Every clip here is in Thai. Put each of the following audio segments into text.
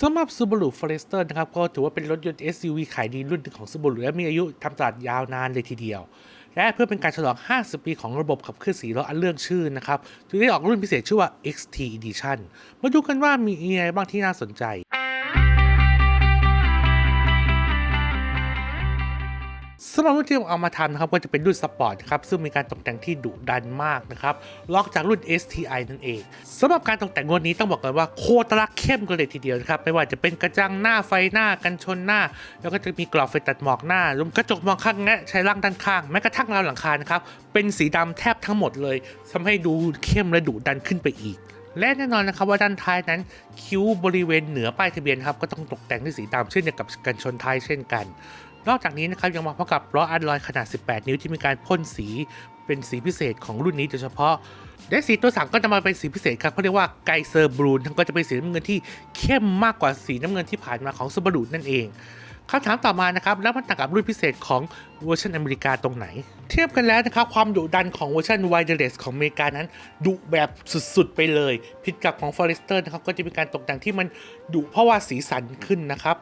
สำหรับ Subaru Forester นะครับก็ถือว่าเป็นรถยนต์ SUV ขายดีรุ่นหนึ่งของ Subaru และมีอายุทำตลาดยาวนานเลยทีเดียว และเพื่อเป็นการฉลอง 50 ปีของระบบขับเคลื่อนสีล้ออันเรื่องชื่อนะครับจึงได้ออกรุ่นพิเศษชื่อว่า XT Edition มาดูกันว่ามีอะไรบ้างที่น่าสนใจ สำหรับรุ่นที่เอามาทำนะครับก็จะเป็นรุ่นสปอร์ตครับซึ่งมีการตกแต่งที่ดุดันมากนะครับลอกจากรุ่น STI นั่นเองสำหรับการตกแต่งงวดนี้ต้องบอกกันว่าโคตรลักเข้มกันเลยทีเดียวนะครับไม่ว่าจะเป็นกระจังหน้าไฟหน้ากันชนหน้า แล้วก็จะมีกรอบไฟตัดหมอกหน้ารวมกระจกมองข้างและใช้ล่างด้านข้าง แม้กระทั่งราวหลังคานะครับเป็นสีดำแทบทั้งหมดเลยทำให้ดูเข้มและดุดันขึ้นไปอีกและแน่นอนนะครับว่าด้านท้ายนั้นคิ้วบริเวณเหนือป้ายทะเบียนครับก็ต้องตกแต่งด้วยสีดำเช่นเดียวกับกันชนท้ายเช่นกัน นอกจากนี้นะครับยังมาพร้อมกับล้ออัลลอยขนาด 18 นิ้วที่มีการพ่นสีเป็นสีพิเศษของรุ่นนี้โดยเฉพาะและสีตัวสั่งก็จะมาเป็นสีพิเศษครับเขาเรียกว่าไกเซอร์บรูนทั้งก็จะเป็นสีน้ำเงินที่เข้มมากกว่าสีน้ำเงินที่ผ่านมาของซูบารุนั่นเองคำถามต่อมานะครับแล้วมันต่างกับรุ่นพิเศษของเวอร์ชันอเมริกาตรงไหน เทียบกันแล้วนะครับความดุดันของเวอร์ชัน Wireless ของอเมริกานั้นดุแบบสุดๆไปเลย ผิดกับของ Forester นะครับก็จะมีการตกแต่งที่มันดุเพราะว่าสีสันขึ้นนะครับ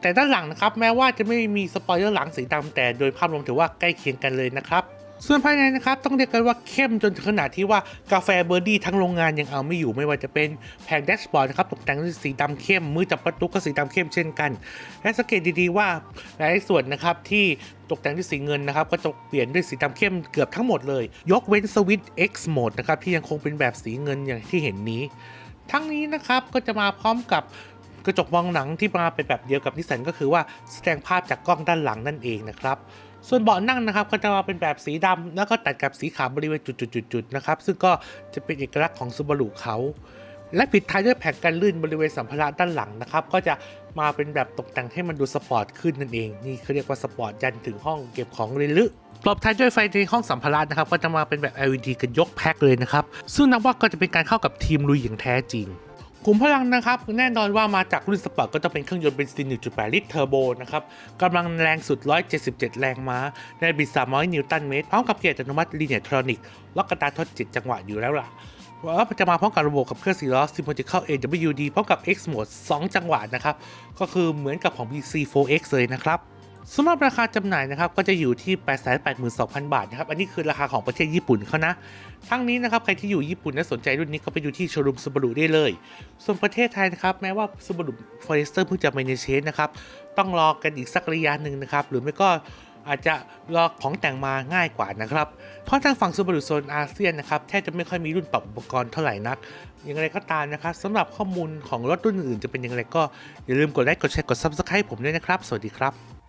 แต่ด้านหลังนะครับแม้ว่าจะไม่มีสปอยเลอร์หลังสีดำแต่โดยภาพรวมถือว่าใกล้เคียงกันเลยนะครับส่วนภายในนะครับต้องเรียกกันว่าเข้มจนถึงขนาดที่ว่ากาแฟเบอร์ดี้ทั้งโรงงานยังเอาไม่อยู่ไม่ว่าจะเป็นแผงแดชบอร์ดนะครับตกแต่งด้วยสีดำเข้มมือจับประตูก็สีดำเข้มเช่นกัน และสังเกตดีๆว่าหลายส่วนนะครับที่ตกแต่งด้วยสีเงินนะครับก็จะเปลี่ยนด้วยสีดำเข้มเกือบทั้งหมดเลย ยกเว้นสวิตช์ X Mode นะครับที่ยังคงเป็นแบบสีเงินอย่างที่เห็นนี้ ทั้งนี้นะครับก็จะมาพร้อมกับ กระจกมองหนังที่มาเป็นแบบเดียวกับนิสสันก็คือว่าแสดงภาพจากกล้องด้านหลังนั่นเองนะครับส่วนเบาะนั่งนะครับก็จะมาเป็นแบบสีดำแล้วก็ตัดกับสีขาวบริเวณจุดๆๆนะครับซึ่งก็จะเป็นเอกลักษณ์ของซูบารุเขาและปิดท้ายด้วยแผงกันลื่นบริเวณสัมภาระด้านหลังนะครับก็จะมาเป็นแบบตกแต่งให้มันดูสปอร์ตขึ้นนั่นเอง นี่เขาเรียกว่าสปอร์ตยันถึงห้องเก็บของเลยลึปลอบท้ายด้วยไฟในห้องสัมภาระนะครับก็จะมาเป็นแบบ LED กันยกแพ็คเลยนะครับซึ่งนับว่าก็จะเป็นการเข้ากับทีมลุยอย่างแท้จริง ขุมพลังนะครับแน่นอนว่ามาจากรุ่นสปอร์ตก็จะเป็นเครื่องยนต์เบนซิน 1.8 ลิตรเทอร์โบนะครับกำลังแรงสุด 177 แรงม้า ในบิด 300 นิวตันเมตร พร้อมกับเกียร์อัตโนมัติลีเนียทรอนิกล็อกกระตาทด7จังหวะอยู่แล้วล่ะว่าจะมาพร้อมกับระบบขับเคลื่อน4ล้อ Symmetrical AWD พร้อมกับ X Mode 2 จังหวะนะครับ ก็คือเหมือนกับของ BC4X เลยนะครับ สำหรับราคาจำหน่ายนะครับก็จะอยู่ที่ 882,000 บาทนะครับ อันนี้คือราคาของประเทศญี่ปุ่นเขานะ ทั้งนี้นะครับใครที่อยู่ญี่ปุ่นและสนใจรุ่นนี้ก็ไปดูที่โชว์รูมซูบารุได้เลย ส่วนประเทศไทยนะครับแม้ว่าซูบารุฟอเรสเตอร์เพิ่งจะมาในเชนนะครับต้องรอกันอีกสักระยะหนึ่งนะครับหรือไม่ก็อาจจะรอของแต่งมาง่ายกว่านะครับ เพราะทางฝั่งซูบารุโซนอาเซียนนะครับแทบจะไม่ค่อยมีรุ่นปรับอุปกรณ์เท่าไหร่นัก อย่างไรก็ตามนะครับสำหรับข้อมูลของรถรุ่นอื่นจะเป็นอย่างไรก็อย่าลืมกดไลค์กดแชร์กด Subscribe ผมด้วยนะครับ สวัสดีครับ